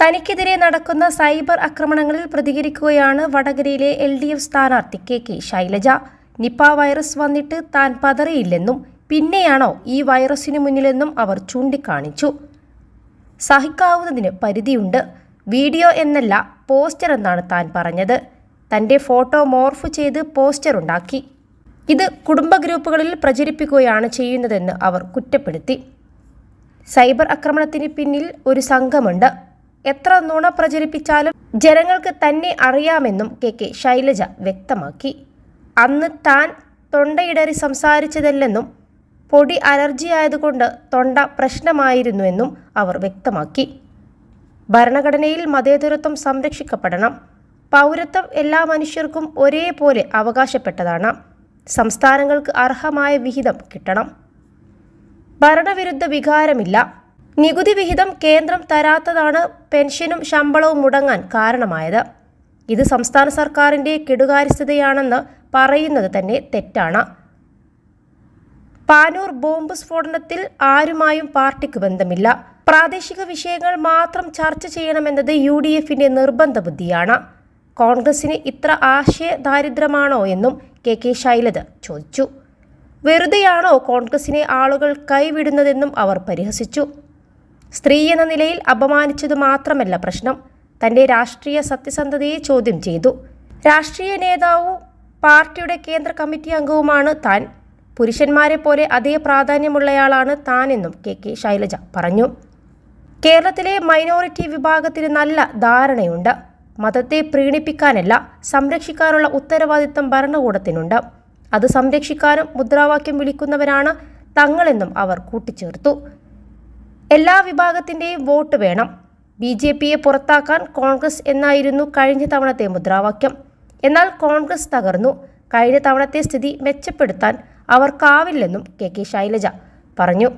തനിക്കെതിരെ നടക്കുന്ന സൈബർ ആക്രമണങ്ങളിൽ പ്രതികരിക്കുകയാണ് വടകരയിലെ എൽ ഡി എഫ് സ്ഥാനാർത്ഥി K K Shailaja. Nipah virus വന്നിട്ട് താൻ പതറിയില്ലെന്നും പിന്നെയാണോ ഈ വൈറസിനു മുന്നിലെന്നും അവർ ചൂണ്ടിക്കാണിച്ചു. സഹിക്കാവുന്നതിന് പരിധിയുണ്ട്. വീഡിയോ എന്നല്ല പോസ്റ്റർ എന്നാണ് താൻ പറഞ്ഞത്. തന്റെ ഫോട്ടോ മോർഫ് ചെയ്ത് പോസ്റ്റർ ഉണ്ടാക്കി. ഇത് കുടുംബ ഗ്രൂപ്പുകളിൽ പ്രചരിപ്പിക്കുകയാണ് ചെയ്യുന്നതെന്ന് അവർ കുറ്റപ്പെടുത്തി. സൈബർ ആക്രമണത്തിന് പിന്നിൽ ഒരു സംഘമുണ്ട്. എത്ര നുണ പ്രചരിപ്പിച്ചാലും ജനങ്ങൾക്ക് തന്നെ അറിയാമെന്നും കെ കെ ശൈലജ വ്യക്തമാക്കി. അന്ന് താൻ തൊണ്ടയിടറി സംസാരിച്ചതല്ലെന്നും പൊടി അലർജി ആയതുകൊണ്ട് തൊണ്ട പ്രശ്നമായിരുന്നുവെന്നും അവർ വ്യക്തമാക്കി. ഭരണഘടനയിൽ മതേതരത്വം സംരക്ഷിക്കപ്പെടണം. പൗരത്വം എല്ലാ മനുഷ്യർക്കും ഒരേപോലെ അവകാശപ്പെട്ടതാണ്. സംസ്ഥാനങ്ങൾക്ക് അർഹമായ വിഹിതം കിട്ടണം. ഭരണവിരുദ്ധ വികാരമില്ല. നികുതി വിഹിതം കേന്ദ്രം തരാത്തതാണ് പെൻഷനും ശമ്പളവും മുടങ്ങാൻ കാരണമായത്. ഇത് സംസ്ഥാന സർക്കാരിന്റെ കെടുകാര്യസ്ഥതയാണെന്ന് പറയുന്നത് തന്നെ തെറ്റാണ്. പാനൂർ ബോംബ് സ്ഫോടനത്തിൽ ആരുമായും പാർട്ടിക്ക് ബന്ധമില്ല. പ്രാദേശിക വിഷയങ്ങൾ മാത്രം ചർച്ച ചെയ്യണമെന്നത് യു ഡി എഫിന്റെ നിർബന്ധ ബുദ്ധിയാണ്. കോൺഗ്രസിന് ഇത്ര ആശയ ദാരിദ്ര്യമാണോ എന്നും കെ കെ ശൈലജ ചോദിച്ചു. വെറുതെയാണോ കോൺഗ്രസിനെ ആളുകൾ കൈവിടുന്നതെന്നും അവർ പരിഹസിച്ചു. സ്ത്രീ എന്ന നിലയിൽ അപമാനിച്ചത് മാത്രമല്ല പ്രശ്നം. തന്റെ രാഷ്ട്രീയ സത്യസന്ധതയെ ചോദ്യം ചെയ്തു. രാഷ്ട്രീയ നേതാവും പാർട്ടിയുടെ കേന്ദ്ര കമ്മിറ്റി അംഗവുമാണ് താൻ. പുരുഷന്മാരെ പോലെ അതേ പ്രാധാന്യമുള്ളയാളാണ് താനെന്നും കെ കെ ശൈലജ പറഞ്ഞു. കേരളത്തിലെ മൈനോറിറ്റി വിഭാഗത്തിന് നല്ല ധാരണയുണ്ട്. മതത്തെ പ്രീണിപ്പിക്കാനല്ല സംരക്ഷിക്കാനുള്ള ഉത്തരവാദിത്തം ഭരണകൂടത്തിനുണ്ട്. അത് സംരക്ഷിക്കാനും മുദ്രാവാക്യം വിളിക്കുന്നവരാണ് തങ്ങളെന്നും അവർ കൂട്ടിച്ചേർത്തു. എല്ലാ വിഭാഗത്തിന്റെയും വോട്ട് വേണം. ബി ജെ പിയെ പുറത്താക്കാൻ കോൺഗ്രസ് എന്നായിരുന്നു കഴിഞ്ഞ തവണത്തെ മുദ്രാവാക്യം. എന്നാൽ കോൺഗ്രസ് തകർന്നു. കഴിഞ്ഞ തവണത്തെ സ്ഥിതി മെച്ചപ്പെടുത്താൻ അവർക്കാവില്ലെന്നും കെ കെ ശൈലജ പറഞ്ഞു.